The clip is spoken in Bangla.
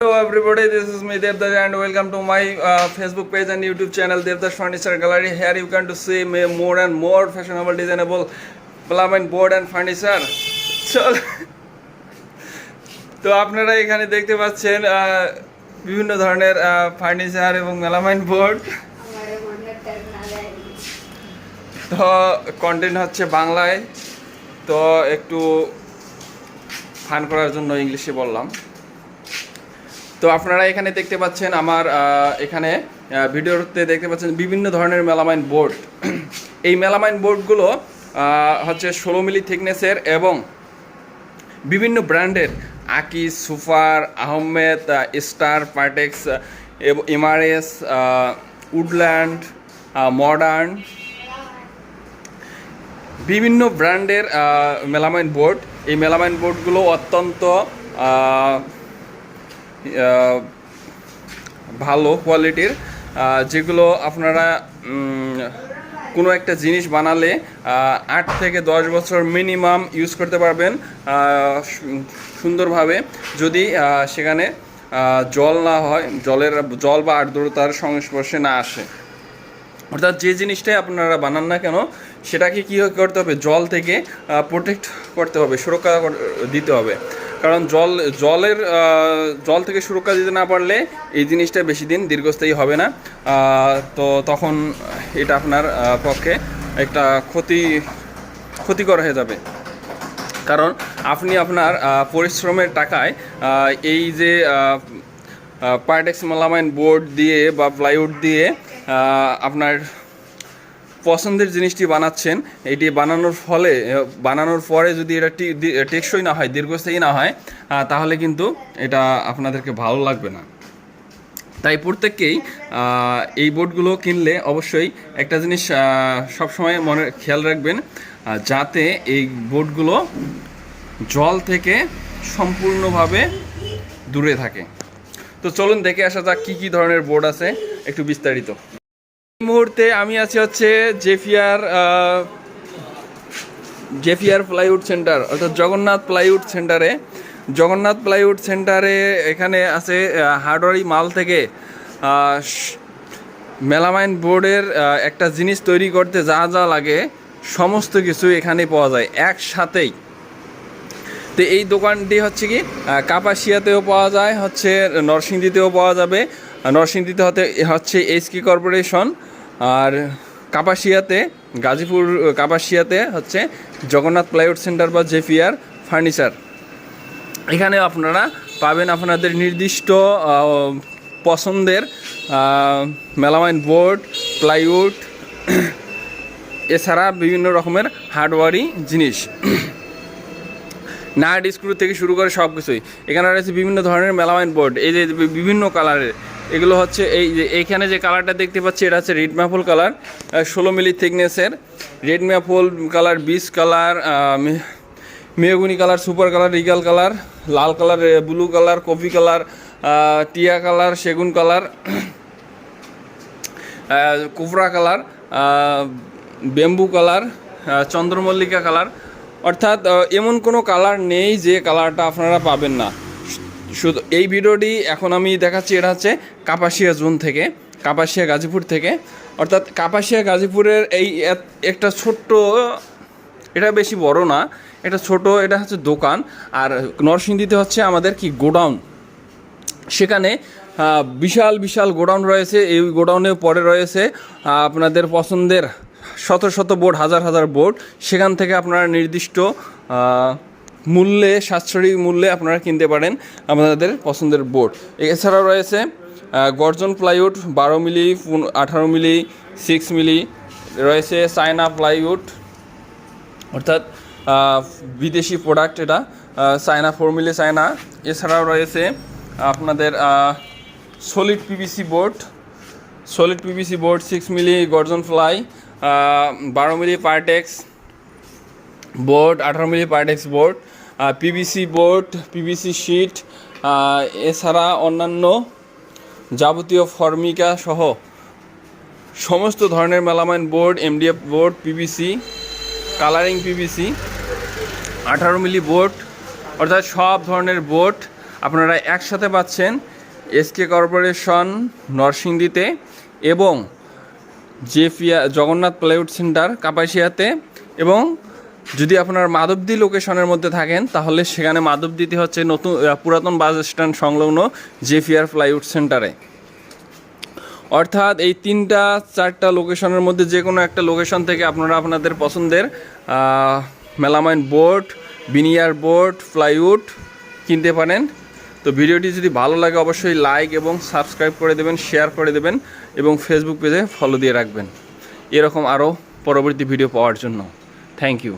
Hello everybody, this is me Devdash and welcome to my uh, Facebook page and YouTube channel Devdash Furniture Gallery. Here you can to see me more and more fashionable, designable plumbing board and furniture. So, so after I can take the চল তো আপনারা you দেখতে পাচ্ছেন বিভিন্ন ধরনের ফার্নিচার এবং মেলামাইন বোর্ড তো কন্টেন্ট Bangla. So, তো একটু ফান করার জন্য ইংলিশে English. তো আপনারা এখানে দেখতে পাচ্ছেন আমার এখানে ভিডিওতে দেখতে পাচ্ছেন বিভিন্ন ধরনের মেলামাইন বোর্ড। এই মেলামাইন বোর্ডগুলো হচ্ছে ষোলো মিলি থিকনেসের এবং বিভিন্ন ব্র্যান্ডের, আকিস super Ahmed star, Partex MRS Woodland modern, বিভিন্ন ব্র্যান্ডের মেলামাইন বোর্ড। এই মেলামাইন বোর্ডগুলো অত্যন্ত ভালো কোয়ালিটির যেগুলো আপনারা কোনো একটা জিনিস বানালে আট থেকে দশ বছর মিনিমাম ইউজ করতে পারবেন সুন্দরভাবে। যদি সেখানে জল না হয়, জলের জল বা আর্দ্রতার সংস্পর্শে না আসে। অর্থাৎ যে জিনিসটাই আপনারা বানান না কেন, সেটাকে কী করতে হবে? জল থেকে প্রোটেক্ট করতে হবে, সুরক্ষা দিতে হবে। কারণ জল, জলের জল থেকে সুরক্ষা দিতে না পারলে এই জিনিসটা বেশি দিন দীর্ঘস্থায়ী হবে না। তো তখন এটা আপনার পক্ষে একটা ক্ষতি, ক্ষতিকর হয়ে যাবে। কারণ আপনি আপনার পরিশ্রমের টাকায় এই যে পার্টেক্স মেলামাইন বোর্ড দিয়ে বা প্লাইউড দিয়ে আপনার পছন্দের জিনিসটি বানাচ্ছেন, এটি বানানোর ফলে বানানোর পরে যদি এটা টেকসই না হয়, দীর্ঘস্থায়ী না হয় তাহলে কিন্তু এটা আপনাদেরকে ভালো লাগবে না। তাই প্রত্যেককেই এই বোর্ডগুলো কিনলে অবশ্যই একটা জিনিস সবসময় মনে, খেয়াল রাখবেন যাতে এই বোর্ডগুলো জল থেকে সম্পূর্ণভাবে দূরে থাকে। তো চলুন দেখে আসা যাক কী কী ধরনের বোর্ড আছে, একটু বিস্তারিত। মুহূর্তে আমি আছি হচ্ছে জেফিয়ার জেফিয়ার প্লাইউড সেন্টার, অর্থাৎ জগন্নাথ প্লাইউড সেন্টারে। জগন্নাথ প্লাইউড সেন্টারে এখানে আছে হার্ডওয়ারি মাল থেকে মেলামাইন বোর্ডের একটা জিনিস তৈরি করতে যা যা লাগে, সমস্ত কিছু এখানে পাওয়া যায়, একসাথেই। তো এই দোকানটি হচ্ছে কি কাপাসিয়াতেও পাওয়া যায়, হচ্ছে নরসিংদীতেও পাওয়া যাবে নরসিংদীতে হতে হচ্ছে এইচকি কর্পোরেশন। আর কাপাসিয়াতে, গাজীপুর কাপাসিয়াতে হচ্ছে জগন্নাথ প্লাইউড সেন্টার বা জেফিয়ার ফার্নিচার। এখানে আপনারা পাবেন আপনাদের নির্দিষ্ট পছন্দের মেলামাইন বোর্ড, প্লাইউড, এছাড়া বিভিন্ন রকমের হার্ডওয়ারি জিনিস। নাট স্ক্রু থেকে শুরু করে সব কিছুই এখানে রয়েছে বিভিন্ন ধরনের মেলামাইন বোর্ড। এই যে বিভিন্ন কালারের। এগুলো হচ্ছে এই যে এইখানে যে কালারটা দেখতে পাচ্ছি, এটা হচ্ছে রেড ম্যাপল কালার ষোলো মিলি থিকনেসের। রেড ম্যাপল কালার বিস colour mahogany colour, super colour, regal colour, লাল colour blue colour, coffee colour টিয়া কালার, সেগুন কালার কুফরা কালার বেম্বু কালার চন্দ্রমল্লিকা কালার। অর্থাৎ এমন কোনো কালার নেই যে কালারটা আপনারা পাবেন না। শুধু এই ভিডিওটি এখন আমি দেখাচ্ছি, এটা হচ্ছে কাপাসিয়া জোন থেকে, কাপাসিয়া গাজীপুর থেকে। অর্থাৎ কাপাসিয়া গাজীপুরের এই একটা ছোট্ট, এটা বেশি বড় না, এটা ছোট, এটা হচ্ছে দোকান। আর নরসিংদীতে হচ্ছে আমাদের কি গোডাউন। সেখানে বিশাল বিশাল গোডাউন রয়েছে। এই গোডাউনের পরে রয়েছে আপনাদের পছন্দের শত শত বোর্ড, হাজার হাজার বোর্ড। সেখান থেকে আপনারা নির্দিষ্ট মূল্যে, সাশ্রয়ী মূল্যে আপনারা কিনতে পারেন আপনাদের পছন্দের বোর্ড এছাড়াও রয়েছে গর্জন প্লাইউড বারো মিলি আঠারো মিলি সিক্স মিলি, রয়েছে চায়না প্লাইউড। অর্থাৎ বিদেশি প্রোডাক্ট এটা চায়না ফোর মিলি চায়না। এছাড়াও রয়েছে আপনাদের solid PVC board solid PVC board six milli, গর্জন ফ্লাই বারো মিলি পার্টেক্স বোর্ড আঠারো milli Partex board PVC board PVC sheet এছাড়া অন্যান্য যাবতীয় ফর্মিকা সহ সমস্ত ধরনের melamine board MDF board PVC colouring PVC আঠারো মিলি বোর্ড অর্থাৎ সব ধরনের বোর্ড আপনারা একসাথে পাচ্ছেন এসকে কর্পোরেশন নরসিংদীতে এবং জেফিয়া জগন্নাথ প্লাইউড সেন্টার, কাপাসিয়াতে এবং যদি আপনার মাধবদী লোকেশনের মধ্যে থাকেন, তাহলে সেখানে মাধবদীতে হচ্ছে নতুন পুরাতন বাস স্ট্যান্ড সংলগ্ন জেফিয়ার ফ্লাইউড সেন্টারে অর্থাৎ এই তিনটা, চারটা লোকেশনের মধ্যে যে কোনো একটা লোকেশন থেকে আপনারা আপনাদের পছন্দের melamine board veneer board plywood কিনতে পারেন। তো ভিডিওটি যদি ভালো লাগে, অবশ্যই লাইক এবং সাবস্ক্রাইব করে দেবেন শেয়ার করে দেবেন এবং ফেসবুক পেজে ফলো দিয়ে রাখবেন। এরকম আরও পরবর্তী ভিডিও পাওয়ার জন্য। Thank you